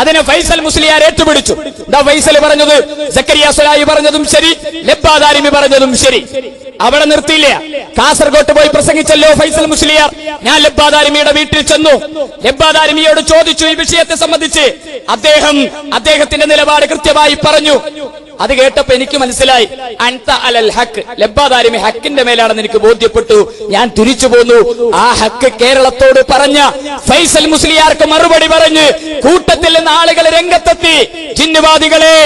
അതിനെ ഫൈസൽ മുസ്ലിയാർ ഏറ്റുപിടിച്ചു. ഫൈസൽ പറഞ്ഞത് സക്കരിയ സുലായി പറഞ്ഞതും ശരി ലബ്ബാദാരിമി പറഞ്ഞതും ശരി. അവിടെ നിർത്തിയില്ല. കാസർഗോട്ട് പോയി പ്രസംഗിച്ചല്ലോ ഫൈസൽ മുസ്ലിയാർ. ഞാൻ ലബ്ബാദാരിമിയുടെ വീട്ടിൽ ചെന്നു. ലബ്ബാദാരിമിയോട് ചോദിച്ചു ഈ വിഷയത്തെ സംബന്ധിച്ച്. അദ്ദേഹം അദ്ദേഹത്തിന്റെ നിലപാട് കൃത്യമായി പറഞ്ഞു. അത് കേട്ടപ്പോ എനിക്ക് മനസ്സിലായി. അൻത അലൽ ഹക്ക് ലബ്ബാദാരിമി ഹക്കിന്റെ മേലാണെന്ന് എനിക്ക് ബോധ്യപ്പെട്ടു. ഞാൻ തിരിച്ചു പോന്നു. ആ ഹക്ക് കേരളത്തോട് പറഞ്ഞ ഫൈസൽ മുസ്ലിയാർക്ക് മറുപടി പറഞ്ഞ് കൂട്ടത്തിൽ നിന്ന് ആളുകൾ രംഗത്തെത്തി. ജിന്നുവാദികളെ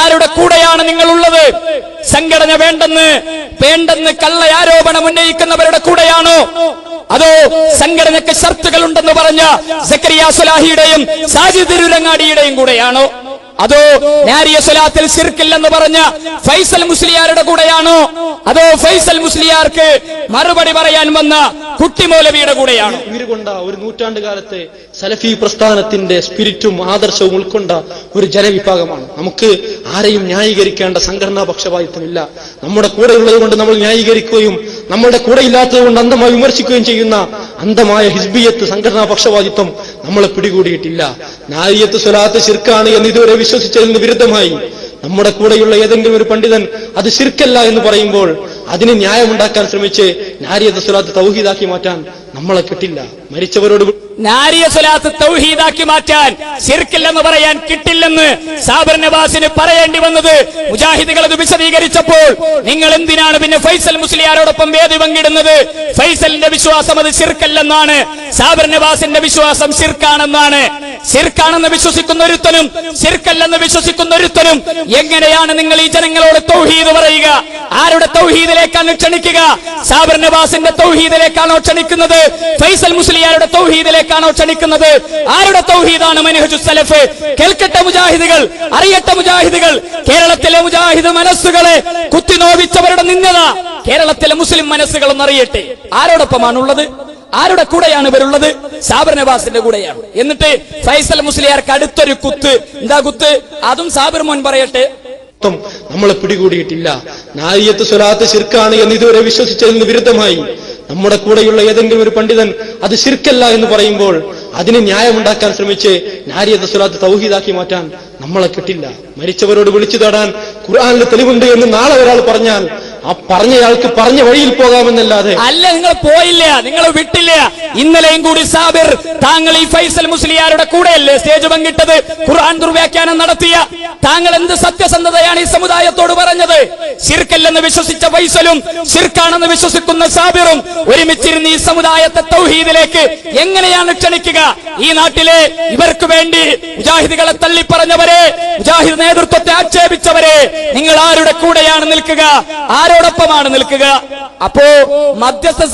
ആരുടെ കൂടെയാണ് നിങ്ങൾ ഉള്ളത് സംഘടന വേണ്ടെന്ന് വേണ്ടെന്ന് കള്ള ആരോപണം ഉന്നയിക്കുന്നവരുടെ കൂടെയാണോ? അതോ സംഘടനയ്ക്ക് ഷർത്തുകൾ ഉണ്ടെന്ന് പറഞ്ഞ സക്കരിയ സുലാഹിയുടെയും സാജിദ് തിരുരങ്ങാടിയുടെയും കൂടെയാണോ? അതോ നാരിയ സ്വലാത്തിൽ ശിർക്കില്ലെന്ന് പറഞ്ഞ ഫൈസൽ മുസ്ലിയാരുടെ കൂടെയാണോ? അതോ ഫൈസൽ മുസ്ലിയാർക്ക് മറുപടി പറയാൻ വന്ന കുട്ടിമൗലവിയുടെ കൂടെയാണോ? ഉയർകൊണ്ട ഒരു നൂറ്റാണ്ട് കാലത്തെ സലഫി പ്രസ്ഥാനത്തിന്റെ സ്പിരിറ്റും ആദർശവും ഉൾക്കൊണ്ട ഒരു ജനവിഭാഗമാണ്. നമുക്ക് ആരെയും ന്യായീകരിക്കേണ്ട സംഘടനാ പക്ഷപാതിത്വമില്ല നമ്മുടെ കൂടെ ഉള്ളത് കൊണ്ട് നമ്മൾ ന്യായീകരിക്കുകയും നമ്മുടെ കൂടെ ഇല്ലാത്തത് കൊണ്ട് അന്ധമായി വിമർശിക്കുകയും ചെയ്യുന്ന അന്ധമായ ഹിസ്ബിയത്ത് സംഘടനാ പക്ഷപാതിത്വം നമ്മളെ പിടികൂടിയിട്ടില്ല. നാരിയത്ത് സ്വലാത്ത് ശിർക്കാണ് എന്ന് ഇതുവരെ വിശ്വസിച്ചതിന് വിരുദ്ധമായി. നമ്മുടെ കൂടെയുള്ള ഏതെങ്കിലും ഒരു പണ്ഡിതൻ അത് ശിർക്കല്ല എന്ന് പറയുമ്പോൾ അതിന് ന്യായമുണ്ടാക്കാൻ ശ്രമിച്ച് നാരിയത്ത് സ്വലാത്ത് തൗഹീദാക്കി മാറ്റാൻ നമ്മളെ കിട്ടില്ല. മരിച്ചവരോട് നാരിയ സ്വലാത്ത് തൗഹീദാക്കി മാറ്റാൻ ശിർക്കില്ലെന്ന് പറയാൻ കിട്ടില്ലെന്ന് സാബർ നവാസിന് പറയേണ്ടി വന്നത്. മുജാഹിദുകൾ അത് വിശദീകരിച്ചപ്പോൾ നിങ്ങൾ എന്തിനാണ് പിന്നെ ഫൈസൽ മുസ്ലിയാരോടൊപ്പം വേദി പങ്കിടുന്നത്? ഫൈസലിന്റെ വിശ്വാസം അത് ശിർക്കല്ലെന്നാണ്. സാബർ നവാസിന്റെ വിശ്വാസം ശിർക്കാണെന്നാണ്. ശിർക്കാണെന്ന് വിശ്വസിക്കുന്ന ഒരുത്തനും ശിർക്കല്ലെന്ന് വിശ്വസിക്കുന്ന ഒരുത്തനും എങ്ങനെയാണ് നിങ്ങൾ ഈ ജനങ്ങളോട് തൗഹീദ് പറയുക? ആരുടെ തൗഹീദിലേക്കാണ് ക്ഷണിക്കുക? സാബർ നവാസിന്റെ തൗഹീദിലേക്കാണോ ക്ഷണിക്കുന്നത്? ഫൈസൽ മുസ്ലിയാരുടെ തൗഹീദിലേക്കാണോ ക്ഷണിക്കുന്നത്? ആരുടെ തൗഹീദാണ് മനഹജു സലഫ്? കേൾക്കട്ടെ മുജാഹിദുകൾ അറിയട്ടെ മുജാഹിദുകൾ. കേരളത്തിലെ മുജാഹിദ് മനസ്സുകളെ കുത്തിനോവിച്ചവരുടെ നിന്നത കേരളത്തിലെ മുസ്ലിം മനസ്സുകളൊന്നും അറിയട്ടെ. ആരോടൊപ്പമാണുള്ളത്? ആരുടെ കൂടെയാണ് ഇവരുള്ളത്? സാബർ നവാസിന്റെ കൂടെയാണ്. എന്നിട്ട് ഫൈസൽ മുസ്ലിയാർക്ക് അടുത്തൊരു കുത്ത്. എന്താ കുത്ത്? അതും സാബിർ മോൻ പറയട്ടെ. നമ്മളെ പിടികൂടിയിട്ടില്ല. നാരിയത്ത് സ്വലാത്ത് ശിർക്കാണ് എന്ന് ഇതുവരെ വിശ്വസിച്ചതിന് വിരുദ്ധമായി. നമ്മുടെ കൂടെയുള്ള ഏതെങ്കിലും ഒരു പണ്ഡിതൻ അത് ശിർക്കല്ല എന്ന് പറയുമ്പോൾ അതിന് ന്യായമുണ്ടാക്കാൻ ശ്രമിച്ച് നാരിയത്ത് സ്വലാത്ത് തൗഹീദാക്കി മാറ്റാൻ നമ്മളെ കിട്ടില്ല. മരിച്ചവരോട് വിളിച്ചു തേടാൻ ഖുർആാനിൽ തെളിവുണ്ട് എന്ന് നാളെ ഒരാൾ പറഞ്ഞാൽ ആ പറഞ്ഞയാൾക്ക് പറഞ്ഞ വഴിയിൽ പോകാമെന്നല്ലാതെ. അല്ല നിങ്ങൾ പോയില്ല നിങ്ങൾ വിട്ടില്ല. ഇന്നലെയും കൂടി സാബിർ താങ്കൾ ഈ ഫൈസൽ മുസ്ലിയാരുടെ കൂടെയല്ലേ സ്റ്റേജ് പങ്കിട്ടത്? ഖുർആൻ ദുർവ്യാഖ്യാനം നടത്തിയ താങ്കൾ എന്ത് സത്യസന്ധതയാണ് ഈ സമുദായത്തോട് പറഞ്ഞത്? ശിർക്കല്ലെന്ന് വിശ്വസിച്ച ഫൈസലും ശിർക്കാണെന്ന് വിശ്വസിക്കുന്ന സാബിറും ഒരുമിച്ചിരുന്ന് ഈ സമുദായത്തെ തൗഹീദിലേക്ക് എങ്ങനെയാണ് ക്ഷണിക്കുക? ഈ നാട്ടിലെ ഇവർക്ക് വേണ്ടി മുജാഹിദികളെ തള്ളിപ്പറഞ്ഞവരെ മുജാഹിദ് നേതൃത്വത്തെ ആക്ഷേപിച്ചവരെ കൂടെയാണ് നിൽക്കുക. ആരോടൊപ്പമാണ് നിൽക്കുക. അപ്പോ മധ്യസ്ഥ